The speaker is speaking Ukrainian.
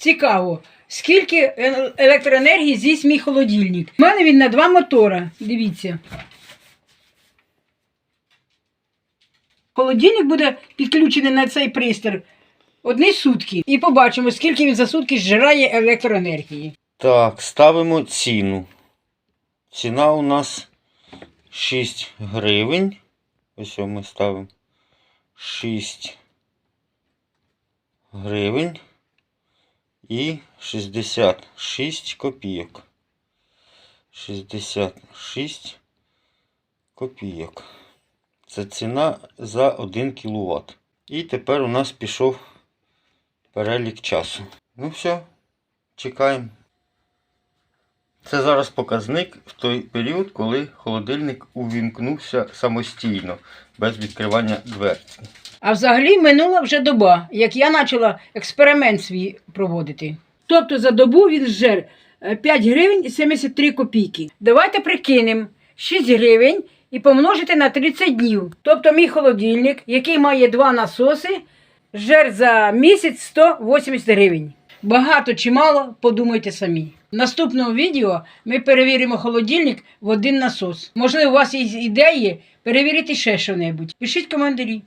Цікаво, скільки електроенергії з'їсть мій холодильник. У мене він на два мотора. Дивіться. Холодильник буде підключений на цей пристрій одні сутки. І побачимо, скільки він за сутки зжирає електроенергії. Так, ставимо ціну. Ціна у нас 6 гривень. Ось ми ставимо 6 гривень і 66 копійок. 66 копійок. Це ціна за 1 кВт. І тепер у нас пішов перелік часу. Ну все, чекаємо. Це зараз показник в той період, коли холодильник увімкнувся самостійно, без відкривання дверці. А взагалі минула вже доба, як я почала експеримент свій проводити. Тобто за добу він зжер е, 5 гривень і 73 копійки. Давайте прикинемо 6 гривень і помножити на 30 днів. Тобто мій холодильник, який має два насоси, жер за місяць 180 гривень. Багато чи мало, подумайте самі. В наступному відео ми перевіримо холодильник в один насос. Можливо, у вас є ідеї перевірити ще що-небудь. Пишіть коментарі.